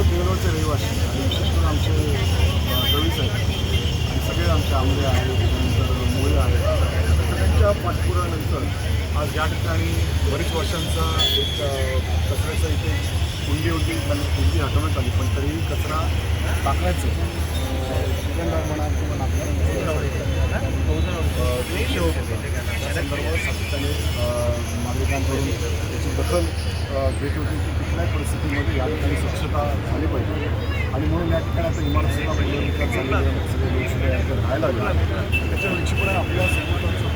सर्व बेंगलोरचे रहिवासी आणि विशेष करून आमचे अ, आहेत. आणि सगळे आमचे आंबे आहेत त्यानंतर मुळे आहेत. सगळ्यांच्या पाठपुरानंतर आज या ठिकाणी बरीच वर्षांचा एक कचऱ्याचा इथे कुंडी होती त्यांना कुंडी हटवण्यात आली पण तरीही कचरा टाकण्याचं अ, म्हणा किंवा नागरिकांनी दीडशे नागरिकांकडून याची दखल अ, घेत होती. की कुठल्याही परिस्थितीमध्ये या ठिकाणी स्वच्छता झाली पाहिजे. आणि म्हणून या ठिकाणी आता इमारतीला पहिल्या विकास झालेले सगळे लोक सुद्धा राहायला लागले त्याच्या निश्चितपणे आपल्या सभोवतालचा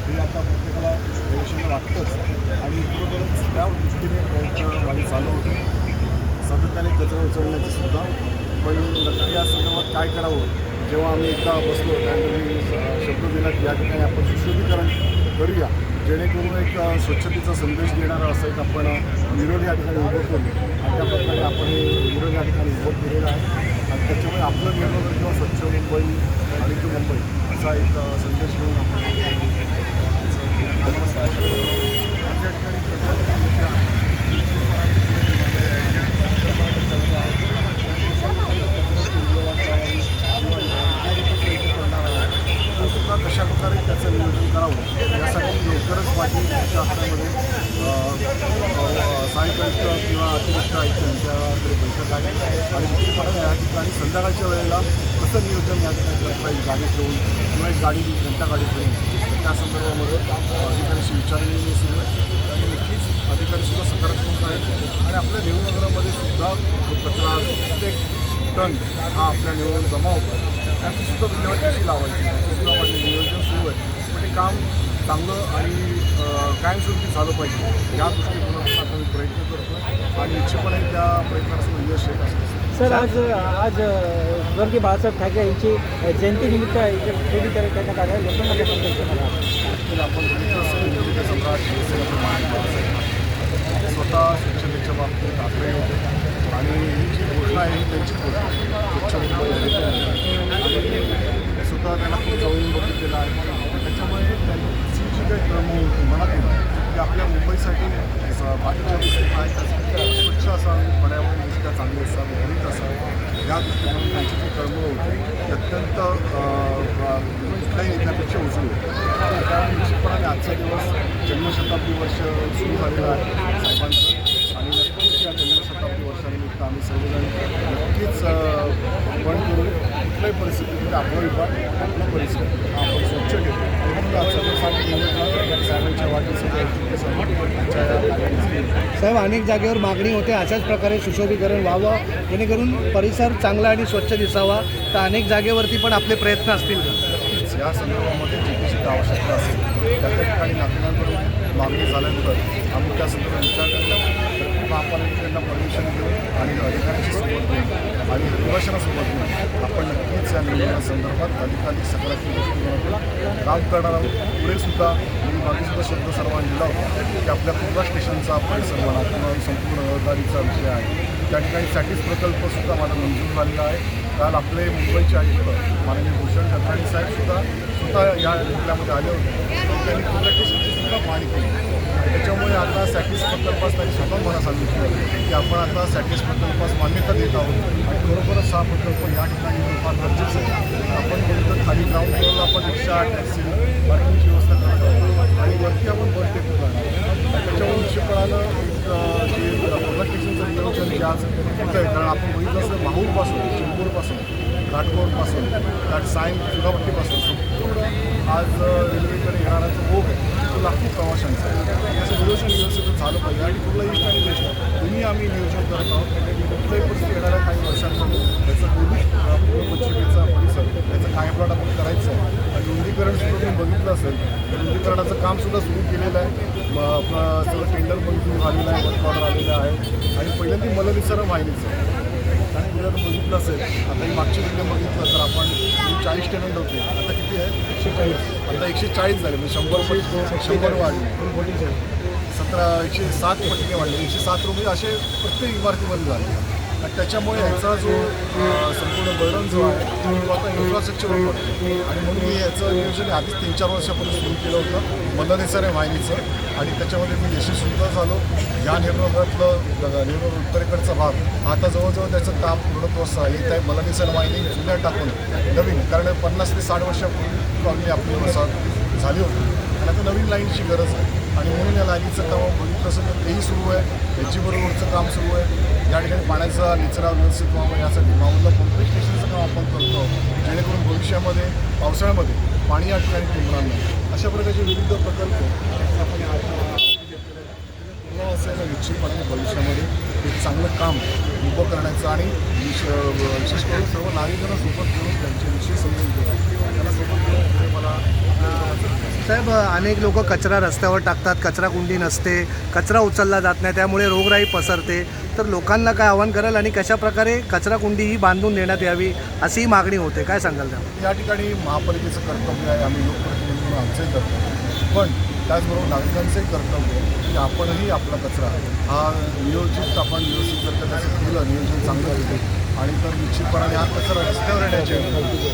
हे आता प्रत्येकाला भविष्याला वाटतंच आणि बरोबरच त्या दृष्टीने प्रयत्न चालू होते. सातत्याने कचरा उचलण्याची सुद्धा. पण नक्की या संदर्भात काय करावं? जेव्हा आम्ही एकदा बसलो त्यानंतर मी शब्द दिला की या ठिकाणी आपण सुशोभीकरण करूया. जेणेकरून एक स्वच्छतेचा संदेश देणारा असं एक आपण निरोध या ठिकाणी उभं करू. अशा प्रकारे आपण हे निरोध या ठिकाणी उभं केलेलं आहे. आणि त्याच्यामुळे आपलं निर्णय किंवा स्वच्छ मुंबई आणि मुंबई असा एक संदेश घेऊन आपण या ठिकाणी तो सुद्धा कशा प्रकारे त्याचं नियोजन करावं यासाठी लवकरच शासनामध्ये पुढच्या हप्त्यामध्ये किंवा अतिरिक्त आयुक्त यांच्याकडे बैठक आहे आणि निश्चितपणे या ठिकाणी संध्याकाळच्या वेळेला कसं नियोजन या ठिकाणी करता येईल गाडी ठेवून किंवा एक गाडी घंटा गाडी ठेवून त्या संदर्भामध्ये अधिकाऱ्यांशी विचारलेली सुरू आहे आणि नक्कीच अधिकारीसुद्धा सकारात्मक आहेत आणि आपल्या नेहरूनगरामध्ये सुद्धा कचरा प्रत्येक टन हा आपल्या नेहमी जमा होतो त्याची सुद्धा विल्हेवाट कशी लावायची सुद्धा माझे नियोजन सुरू आहे पण ते काम चांगलं आणि कायमस्वरूपी झालं पाहिजे. या दृष्टिकोनातून आता मी प्रयत्न करतो आणि निश्चितपणे त्या प्रयत्नाचं यश येत असतं. सर आज आज स्वर्गीय बाळासाहेब ठाकरे यांची जयंतीनिमित्त करण्यात आलं आहे लोकांमध्ये संदेश देण्यात आला तर आपण सम्राट स्वतः स्वच्छतेच्या बाबतीत आग्रही होते. आणि ही जी घोषणा आहे त्यांची घोषणा स्वच्छ मुंबई आणि स्वतः त्यांना खूप जवळून बघितलेलं आहे आणि त्याच्यामुळे त्यांची जी काही क्रम होती मनातून की आपल्या मुंबईसाठी स- बाकीच्या गोष्टी आहेत त्यासाठी स्वच्छ असावी पर्यावरणदृष्ट्या चांगली असावी हरित असावी या दृष्टीने त्यांची जी कर्म होती. ती अत्यंत कुठल्याही नेत्यापेक्षा उजवी. होती त्यामुळे निश्चितपणाने आजचा दिवस जन्मशताब्दी वर्ष सुरू झालेला आहे साहेबांचं. आणि नक्कीच या जन्मशताब्दी वर्षानिमित्त आम्ही सर्वजण नक्कीच अं, पण करू. कुठल्याही परिस्थितीमध्ये आपला विभाग आपला परिसर. आपण स्वच्छ घेतो म्हणून आजचा दिवस आम्ही निवडला साहेबांच्या वाढदिवसाच्या त्यांच्या या कार्यानिमित्त साहेब अनेक जागेवर मागणी होते अशाच प्रकारे सुशोभीकरण व्हावं जेणेकरून परिसर चांगला आणि स्वच्छ दिसावा. तर अनेक जागेवरती पण आपले प्रयत्न असतील. या संदर्भामध्ये जी काही आवश्यकता असेल त्या त्या ठिकाणी नागरिकांकडून मागणी झाल्यानंतर आम्ही त्या संदर्भात विचार करतो परमिशन घेऊन आणि अधिकाऱ्यांशी सोबत घेऊन आणि प्रशासनासोबत घेऊन आपण नक्कीच या निर्णयासंदर्भात अधिकाधिक सकारात्मक दृष्टिकोनातून काम करणार आहोत. पुढे सुद्धा मी मागे सुद्धा शब्द सर्वांनी दिला होता की आपल्या कुर्ला स्टेशनचा परिसर म्हणा किंवा संपूर्ण रहदारीचा विषय आहे. त्या ठिकाणी सॅटिस प्रकल्पसुद्धा माझा मंजूर झालेला आहे. काल आपले मुंबईचे आयुक्त माननीय भूषण गद्राणी साहेब सुद्धा स्वतः या जिल्ह्यामध्ये आले होते. त्यांनी कुर्ला स्टेशनची सुद्धा पाहणी केली. त्याच्यामुळे आता सॅटिस प्रकल्पास त्यांनी स्वतः मला सांगितलं की आपण आता सॅटिस प्रकल्पास मान्यता देत आहोत. आणि खरोखरच हा प्रकल्प या ठिकाणी फार गरजेचं आहे. आपण बघितलं खाली ग्राउंड फ्लोअरला आपण रिक्षा टॅक्सी पार्किंगची व्यवस्था करत आहोत. आणि वरती आपण बसते डेपो त्याच्यामुळे निश्चितपणानं जे प्रोडक्टेशनचं नियोजन जे आज होतं आहे कारण आपण बघितलं असं माहूरपासून चेंबूरपासून घाटकोरपासून घाट सायन चुनापट्टीपासून संपूर्ण आज रेल्वेकडे येणारा जो ओघ आहे लाखो प्रवाशांचं आहे याचं नियोजन व्यवस्थित झालं पाहिजे आणि कुठला इष्ट आणि वेस्ट दोन्ही आम्ही नियोजन करत आहोत कुठल्याही परिस्थिती येणाऱ्या काही वर्षांमध्ये त्याचं दोन्ही अ, परिसर त्याचं कायमप्लॉट आपण करायचं आहे आणि रुंदीकरण सुद्धा तुम्ही बघितलं असेल तर रुंदीकरणाचं काम सुद्धा सुरू केलेलं आहे आपलं सगळं टेंडर मंजूर झालेलं आहे वर्क ऑर्डर आलेलं आहे आणि पहिल्यांदा मला निसरं आणि आहे आपण बघितलं असेल आता ही मागची बिल्डिंग बघितलं तर आपण चाळीस टेनंट होते. आता किती आहे? एकशे चाळीस आता एकशे चाळीस झाले म्हणजे शंभर पट- शंभर वाढले. सतरा एकशे सात पटीने वाढले. एकशे सात रुपये असे प्रत्येक इमारतीमध्ये झाले. आणि त्याच्यामुळे ह्याचा जो बर्डन जो आहे तो आता इन्फ्रास्ट्रक्चर आणि म्हणून मी याचं नियोजन आधीच तीन चार वर्षापूर्वी सुरू केलं होतं. मदनेसर आहे वाहिनीचं आणि त्याच्यामध्ये मी यशस्वीसुद्धा झालो. या निर्णयातलं निर्णय उत्तरेकडचा भाग आता जवळजवळ त्याचं काम पूर्णत्वास येत आहे. मदनेसर वाहिनी जुन्या टाकून नवीन कारण पन्नास ते साठ वर्षापूर्वी कॉलनी आपली वसाहत झाली होती. आणि आता नवीन लाईनची गरज आहे. आणि म्हणून या लाईनीचं काम बघितलं तसं तर तेही सुरू आहे. त्याच्याबरोबरचं काम सुरू आहे. या ठिकाणी पाण्याचा निचरा व्यवस्थित व्हावा यासाठी माऊला पंपिंग स्टेशनचं काम आपण करतो. जेणेकरून भविष्यामध्ये पावसाळ्यामध्ये पाणी या ठिकाणी तुंबणार नाही. अशा प्रकारचे विविध प्रकल्प आपण असायला निश्चितपणे भविष्यामध्ये एक चांगलं काम उभं करण्याचं आणि विश- विशेष करून सर्व नागरिकांना सोबत घेऊन त्यांच्याविषयी समजून घेऊन साहेब अनेक लोक कचरा रस्त्यावर टाकतात कचरा कुंडी नसते कचरा उचलला जात नाही त्यामुळे रोगराई पसरते. तर लोकांना काय आव्हान कराल आणि कशा प्रकारे कचरा कुंडी ही बांधून देण्यात यावी अशी मागणी होते? काय सांगाल त्या या ठिकाणी महापालिकेचं कर्तव्य आहे आम्ही लोकप्रतिनिधी आमचंही कर्तव्य पण त्याचबरोबर नागरिकांचंही कर्तव्य की आपणही आपला कचरा हा नियोजित आपण व्यवस्थित जर त्याचं केलं नियोजन चांगलं केलं आणि तर निश्चितपणाने हा कचरा रस्त्यावर येण्याचे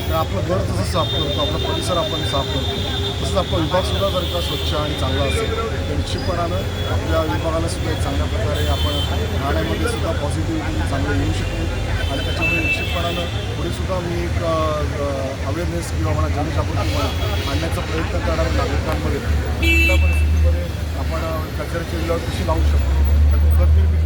तर आपलं घर जसं साफ करतो आपला परिसर आपण साफ करतो. तसंच आपला विभागसुद्धा जर का स्वच्छ आणि चांगला असेल तर निश्चितपणानं आपल्या विभागाला सुद्धा एक चांगल्या प्रकारे आपण राहण्यामध्ये सुद्धा पॉझिटिव्हिटी चांगलं येऊ शकतो. आणि त्याच्यामुळे निश्चितपणानं पुढे सुद्धा मी एक अवेअरनेस किंवा मला जनजागृती म्हणा आणण्याचा प्रयत्न करणार नागरिकांमध्ये. कुठल्या परिस्थितीमध्ये आपण कचऱ्याची विल्हेवाट कशी लावू शकतो त्यातून खत निर्मिती